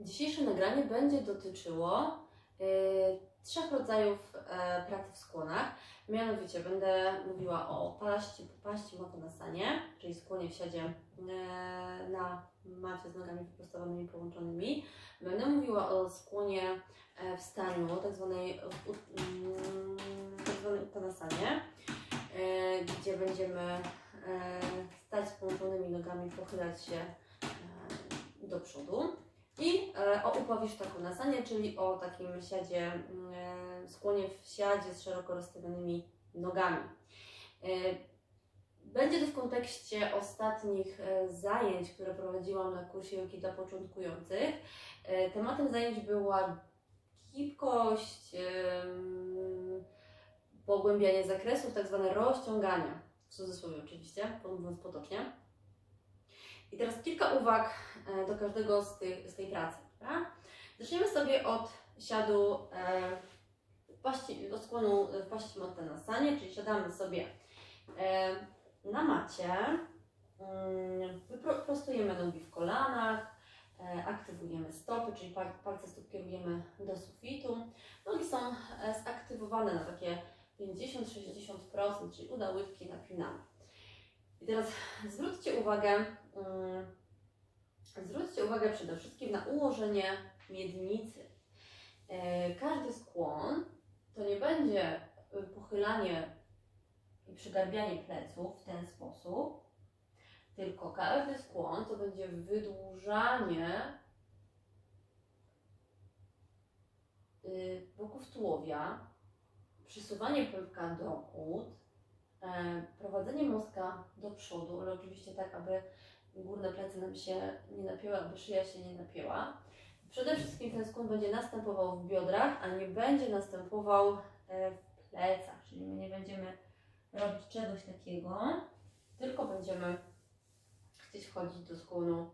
Dzisiejsze nagranie będzie dotyczyło e, trzech rodzajów e, pracy w skłonach. Mianowicie będę mówiła o paści, paści motonasanie, czyli skłonie w siadzie e, na macie z nogami wyprostowanymi, połączonymi. Będę mówiła o skłonie e, w staniu, tak zwanej, mm, tak zwanej uttanasanie, e, gdzie będziemy e, stać z połączonymi nogami, pochylać się e, do przodu. I e, o upawisztakonasanie, czyli o takim siadzie, e, skłonie w siadzie z szeroko rozstawionymi nogami. E, będzie to w kontekście ostatnich zajęć, które prowadziłam na kursie jogi dla początkujących. Tematem zajęć była gibkość, pogłębianie zakresów, tak zwane rozciągania, w cudzysłowie oczywiście, mówiąc potocznie. I teraz kilka uwag e, do każdego z, tych, z tej pracy. Dobra? Zaczniemy sobie od siadu e, paści, od skłonu w paści Montanasanie, czyli siadamy sobie e, na macie, mm, wypro- prostujemy nogi w kolanach, e, aktywujemy stopy, czyli palce stóp kierujemy do sufitu. Nogi są e, zaktywowane na takie 50-60%, czyli uda łydki napinamy. I teraz zwróćcie uwagę, mm, zwróćcie uwagę przede wszystkim na ułożenie miednicy. E, Każdy skłon to nie będzie y, pochylanie i przygarbianie pleców w ten sposób, tylko każdy skłon to będzie wydłużanie y, boków tułowia, przysuwanie pępka do ud, prowadzenie mózga do przodu, ale oczywiście tak, aby górne plecy nam się nie napięły, aby szyja się nie napięła. Przede wszystkim ten skłon będzie następował w biodrach, a nie będzie następował e, w plecach, czyli my nie będziemy robić czegoś takiego, tylko będziemy chcieć wchodzić do skłonu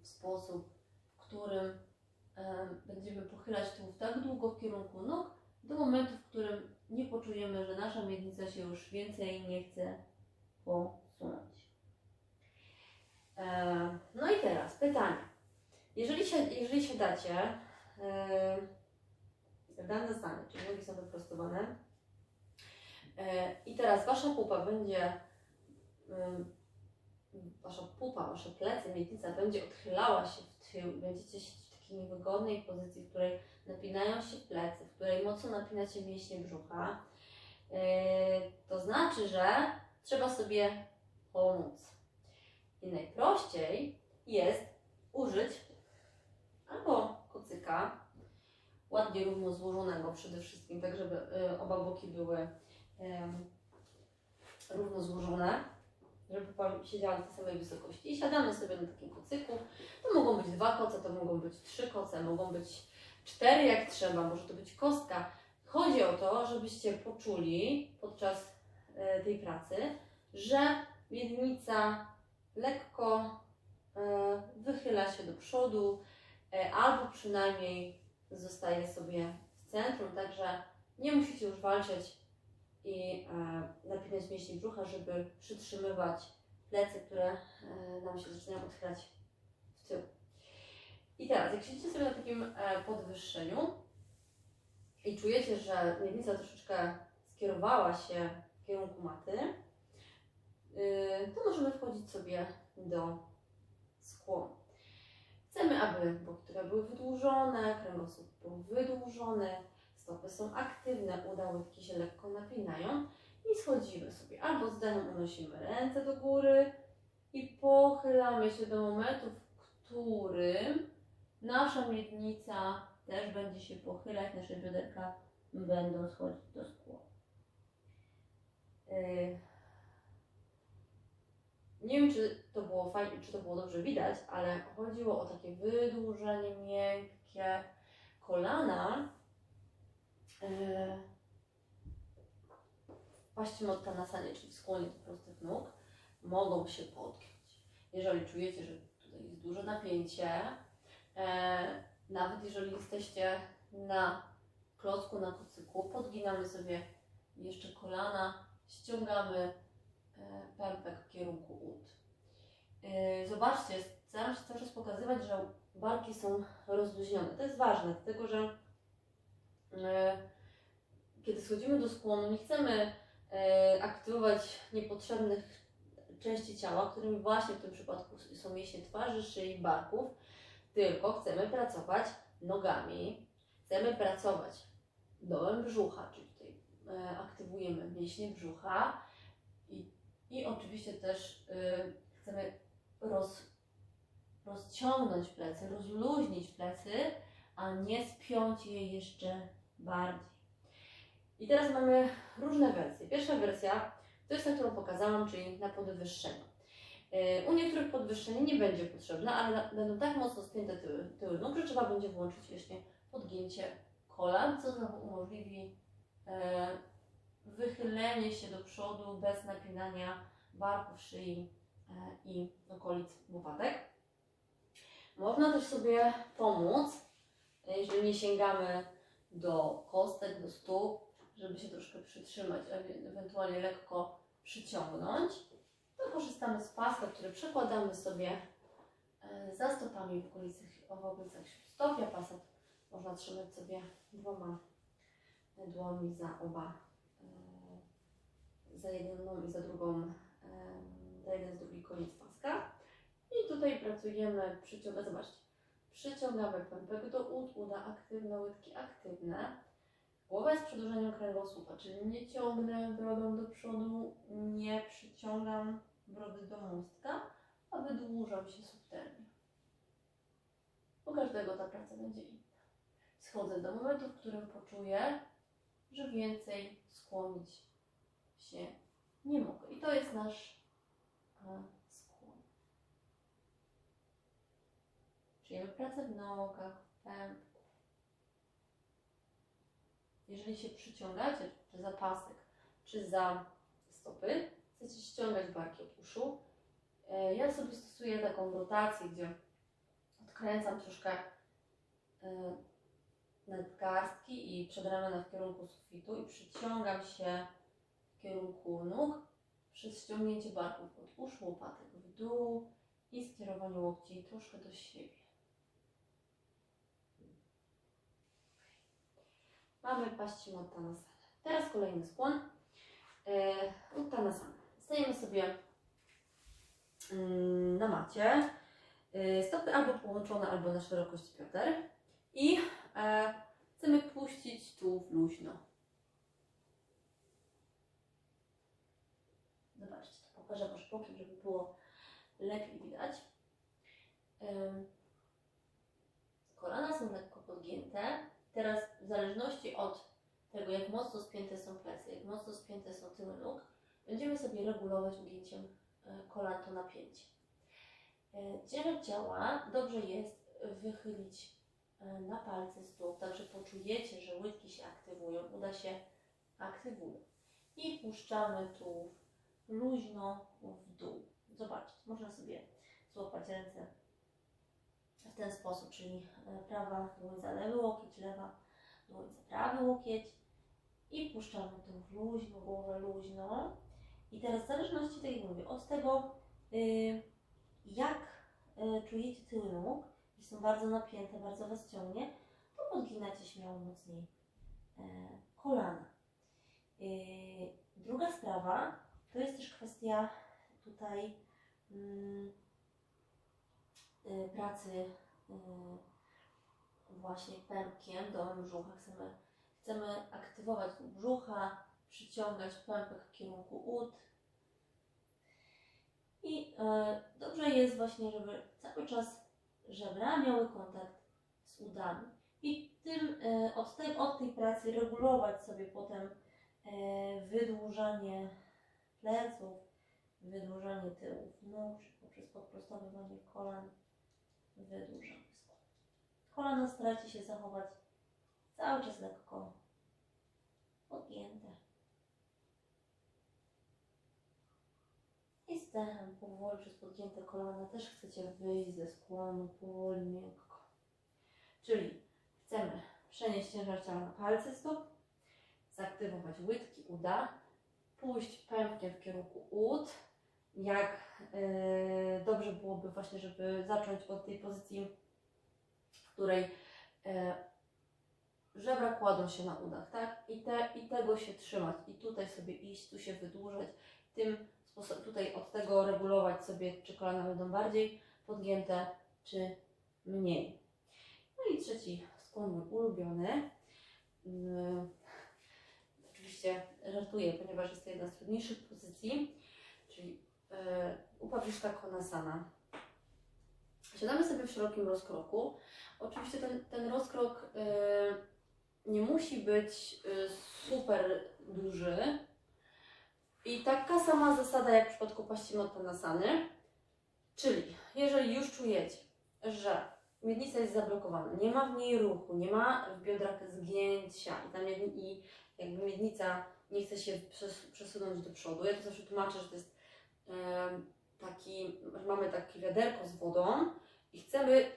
w sposób, w którym e, będziemy pochylać tułów tak długo w kierunku nóg, do momentu, w którym nie poczujemy, że nasza miednica się już więcej nie chce posunąć. E, no i teraz pytanie. Jeżeli, się, jeżeli siadacie e, w danym stanie, czyli nogi są wyprostowane e, i teraz Wasza pupa będzie ym, Wasza pupa, Wasze plecy, miednica będzie odchylała się w tył będziecie w takiej niewygodnej pozycji, w której napinają się plecy, w której mocno napinacie mięśnie brzucha, yy, to znaczy, że trzeba sobie pomóc. I najprościej jest użyć albo kocyka, ładnie równo złożonego przede wszystkim, tak żeby y, oba boki były równo złożone, żeby Pan siedziała na tej samej wysokości. I siadamy sobie na takim kocyku. To mogą być dwa koce, to mogą być trzy koce, mogą być cztery jak trzeba, może to być kostka. Chodzi o to, żebyście poczuli podczas e, tej pracy, że miednica lekko e, wychyla się do przodu, e, albo przynajmniej zostaje sobie w centrum, także nie musicie już walczyć i e, napinać mięśnie brzucha, żeby przytrzymywać plecy, które e, nam się zaczynają odchylać w tył. I teraz, jak siedzicie sobie na takim e, podwyższeniu i czujecie, że miednica troszeczkę skierowała się w kierunku maty, y, to możemy wchodzić sobie do skłonu. Chcemy, aby boki które były wydłużone, kręgosłup był wydłużony, stopy są aktywne, uda łydki się lekko napinają i schodzimy sobie. Albo z dechem unosimy ręce do góry i pochylamy się do momentu, w którym nasza miednica też będzie się pochylać, nasze bioderka będą schodzić do skłonu. Yy. Nie wiem, czy to było fajnie, czy to było dobrze widać, ale chodziło o takie wydłużenie miękkie kolana. Yy. W paści Mottanasanie, czyli w skłonie do prostych nóg, mogą się podgiąć. Jeżeli czujecie, że tutaj jest duże napięcie, e, nawet jeżeli jesteście na klocku, na kocyku, podginamy sobie jeszcze kolana, ściągamy e, pępek w kierunku ud. Zobaczcie, staram się pokazywać, że barki są rozluźnione. To jest ważne, dlatego że kiedy schodzimy do skłonu, nie chcemy e, aktywować niepotrzebnych części ciała, którymi właśnie w tym przypadku są mięśnie twarzy, szyi, barków, tylko chcemy pracować nogami, chcemy pracować dołem brzucha, czyli tutaj e, aktywujemy mięśnie brzucha i, i oczywiście też e, chcemy roz, rozciągnąć plecy, rozluźnić plecy, a nie spiąć je jeszcze bardziej. I teraz mamy różne wersje. Pierwsza wersja to jest ta, którą pokazałam, czyli na podwyższeniu. Yy, U niektórych podwyższenie nie będzie potrzebne, ale będą tak mocno spięte tyły, tyły że trzeba będzie włączyć właśnie podgięcie kolan, co znowu umożliwi e, wychylenie się do przodu bez napinania barków, szyi e, i okolic łopatek. Można też sobie pomóc, jeżeli nie sięgamy do kostek, do stóp, żeby się troszkę przytrzymać, ewe- ewentualnie lekko przyciągnąć, to korzystamy z paska, który przekładamy sobie e, za stopami w okolicach, w okolicach stopia. Pasek można trzymać sobie dwoma dłońmi za oba, e, za jedną i za drugą, e, za jeden z drugi koniec paska. I tutaj pracujemy, przyciągamy, zobaczcie, przyciągamy pępek do ud, uda aktywne, łydki aktywne. Głowa jest przedłużeniem kręgosłupa, czyli nie ciągnę brodą do przodu, nie przyciągam brody do móstka, a wydłużam się subtelnie. U każdego ta praca będzie inna. Schodzę do momentu, w którym poczuję, że więcej skłonić się nie mogę. I to jest nasz e, skłon. Czujemy pracę w nogach, w pępku. Jeżeli się przyciągacie, czy za pasek, czy za stopy, chcecie ściągać barki od uszu, e, ja sobie stosuję taką rotację, gdzie odkręcam troszkę e, nadgarstki i przedramiona w kierunku sufitu i przyciągam się w kierunku nóg przez ściągnięcie barków od uszu, łopatek w dół i skierowanie łokci troszkę do siebie. Mamy Paschimottanasana. Teraz kolejny skłon. E, Uttanasana. Stajemy sobie mm, na macie. E, Stopy albo połączone, albo na szerokość bioder. I e, chcemy puścić tułów luźno. Zobaczcie, to pokażę Wasz bokiem, żeby było lepiej widać. Em, Kolana są lekko podgięte. Teraz w zależności od tego, jak mocno spięte są plecy, jak mocno spięte są tyły nóg, będziemy sobie regulować ugięciem e, kolan to napięcie. E, Ciężar ciała dobrze jest wychylić e, na palce stóp, tak że poczujecie, że łydki się aktywują, uda się aktywują. I puszczamy tułów luźno w dół. Zobaczcie, można sobie złapać ręce w ten sposób, czyli prawa dłoń za lewy łokieć, lewa dłoń za prawy łokieć i puszczamy tu luźno, głowę luźno. I teraz w zależności, tak mówię, od tego, y, jak y, czujecie tyły nóg, jeśli są bardzo napięte, bardzo Was ciągnie, to podginacie śmiało mocniej e, kolana. Y, druga sprawa to jest też kwestia tutaj mm, pracy właśnie pępkiem dołem brzucha. Chcemy, chcemy aktywować brzucha, przyciągać pępek w kierunku ud. I e, dobrze jest właśnie, żeby cały czas żebra miały kontakt z udami. I tym, e, od, tej, od tej pracy regulować sobie potem e, wydłużanie pleców, wydłużanie tyłów nóg, poprzez podprostowywanie kolan wydłużamy skłon. Kolana starajcie się zachować cały czas lekko podgięte. I z powoli przez podgięte kolana też chcecie wyjść ze skłonu powoli, miękko. Czyli chcemy przenieść ciężar ciała na palce stóp, zaktywować łydki, uda, pójść pępkiem w kierunku ud. Jak yy, dobrze byłoby właśnie, żeby zacząć od tej pozycji której e, żebra kładą się na udach, tak? I, te, I tego się trzymać, i tutaj sobie iść, tu się wydłużać, tym tutaj od tego regulować sobie, czy kolana będą bardziej podgięte, czy mniej. No i trzeci skłon mój ulubiony. Yy, Oczywiście żartuję, ponieważ jest to jedna z trudniejszych pozycji, czyli yy, upawiszta konasana. Siadamy sobie w szerokim rozkroku. Oczywiście ten, ten rozkrok yy, nie musi być yy, super duży. I taka sama zasada jak w przypadku Paschimottanasany, czyli jeżeli już czujecie, że miednica jest zablokowana, nie ma w niej ruchu, nie ma w biodrach zgięcia i, tam i jakby miednica nie chce się przes- przesunąć do przodu. Ja to zawsze tłumaczę, że to jest em, taki, mamy takie wiaderko z wodą i chcemy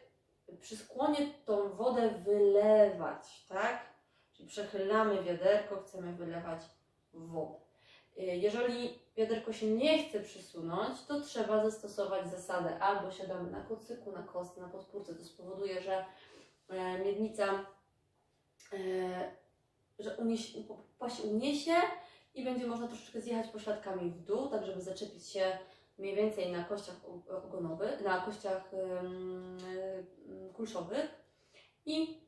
przy skłonie tą wodę wylewać, tak? Czyli przechylamy wiaderko, chcemy wylewać wodę. Y, Jeżeli wiaderko się nie chce przysunąć, to trzeba zastosować zasadę albo siadamy na kocyku, na kostce, na podpórce. To spowoduje, że e, miednica e, że się uniesie i będzie można troszeczkę zjechać pośladkami w dół, tak żeby zaczepić się mniej więcej na kościach ogonowych, na kościach ym, kulszowych i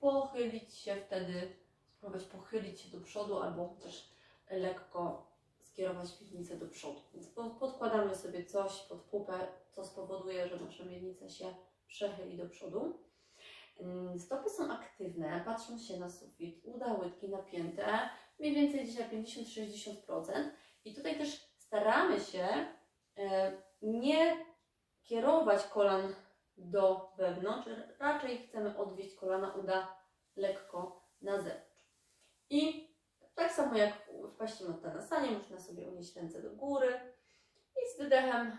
pochylić się wtedy, spróbować pochylić się do przodu albo też lekko skierować miednicę do przodu. Więc po- podkładamy sobie coś pod pupę, co spowoduje, że nasza miednica się przechyli do przodu. Ym, Stopy są aktywne, patrzą się na sufit, uda łydki napięte, mniej więcej na 50-60%. I tutaj też staramy się e, nie kierować kolan do wewnątrz, raczej chcemy odwieźć kolana uda lekko na zewnątrz. I tak samo jak w Paschimottanasanie można sobie unieść ręce do góry i z wydechem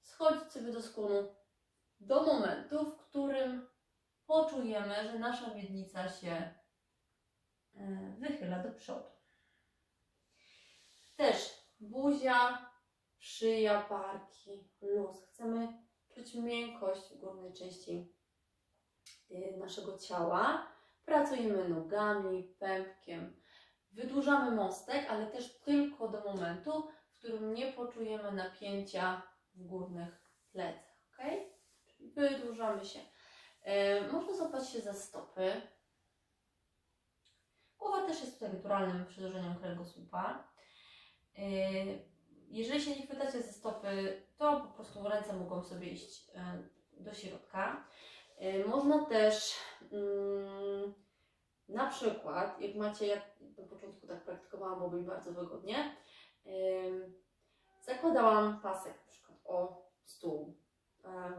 schodzić sobie do skłonu do momentu, w którym poczujemy, że nasza miednica się e, wychyla do przodu. Też buzia, szyja, barki, luz. Chcemy czuć miękkość w górnej części e, naszego ciała. Pracujemy nogami, pępkiem. Wydłużamy mostek, ale też tylko do momentu, w którym nie poczujemy napięcia w górnych plecach. ok? Czyli wydłużamy się. E, Można złapać się za stopy. Głowa też jest tutaj naturalnym przedłużeniem kręgosłupa. E, Jeżeli się nie chwytacie za stopy, to po prostu ręce mogą sobie iść e, do środka. Można też mm, na przykład, jak macie, ja na początku tak praktykowałam, bo mi bardzo wygodnie, zakładałam pasek na przykład o stół,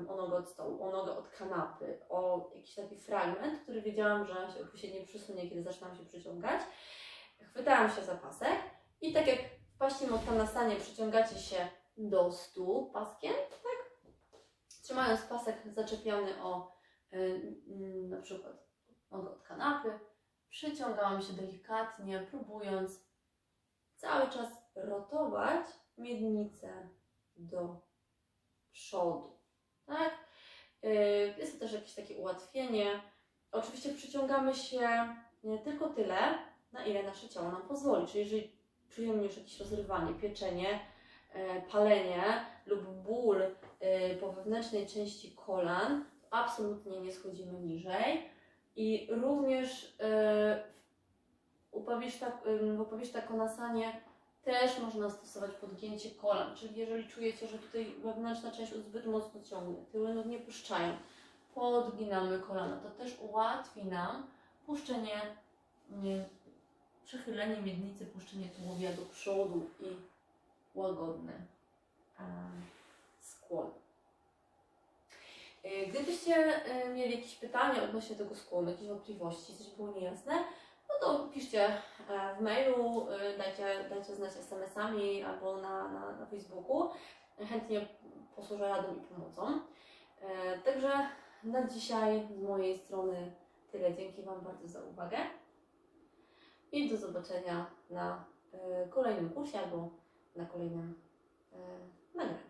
o nogę od stołu, o nogę od kanapy, o jakiś taki fragment, który wiedziałam, że się, nie przesunie, kiedy zaczynam się przyciągać. Chwytałam się za pasek i tak jak w Paschimottanasanie przyciągacie się do stół paskiem, tak? Trzymając pasek zaczepiony o y, y, na przykład nogę od kanapy, przyciągałam się delikatnie, próbując cały czas rotować miednicę do przodu. Tak? Yy, Jest to też jakieś takie ułatwienie. Oczywiście przyciągamy się tylko tyle, na ile nasze ciało nam pozwoli. Czyli jeżeli czujemy już jakieś rozrywanie, pieczenie, e, palenie lub ból e, po wewnętrznej części kolan, to absolutnie nie schodzimy niżej. I również e, w w upawiszta konasanie też można stosować podgięcie kolan, czyli jeżeli czujecie, że tutaj wewnętrzna część zbyt mocno ciągnie, tyły nie puszczają, podginamy kolana, to też ułatwi nam puszczenie, nie, przechylenie miednicy, puszczenie tułowia do przodu i łagodny skłon. E, Gdybyście e, mieli jakieś pytania odnośnie tego skłonu, jakieś wątpliwości, coś było niejasne, no to piszcie e, w mailu, dajcie, dajcie znać SMS-ami albo na, na, na Facebooku. Chętnie posłużę radą i pomocą. Także na dzisiaj z mojej strony tyle. Dzięki Wam bardzo za uwagę i do zobaczenia na kolejnym kursie albo na kolejnym nagraniu.